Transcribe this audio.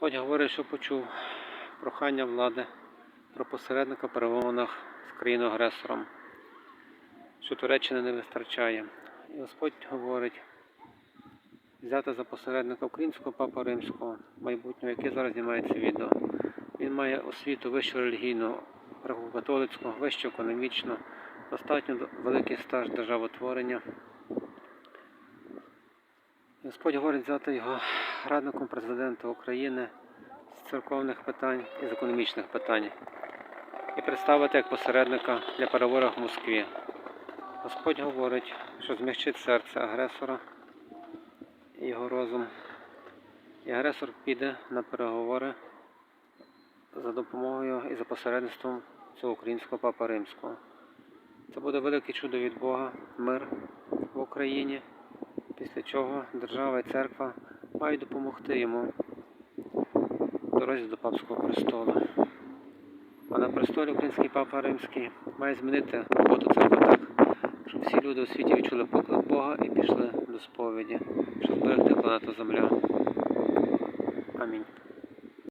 Господь говорить, що почув прохання влади про посередника перемовинах з країною-агресором, що Туреччини не вистачає. І Господь говорить взяти за посередника українського папа римського майбутнього, який зараз знімає це відео. Він має освіту вищу релігійну, католицьку, вищу економічну, достатньо великий стаж державотворення. Господь говорить взяти його радником президента України з церковних питань і з економічних питань і представити як посередника для переговорів в Москві. Господь говорить, що змягчить серце агресора і його розум. І агресор піде на переговори за допомогою і за посередництвом цього українського папа римського. Це буде велике чудо від Бога, мир в Україні, після чого держава і церква мають допомогти йому в дорозі до папського престолу. А на престолі український папа римський має змінити роботу церкви так, щоб всі люди у світі відчули поклик Бога і пішли до сповіді, щоб зберегти планету Земля.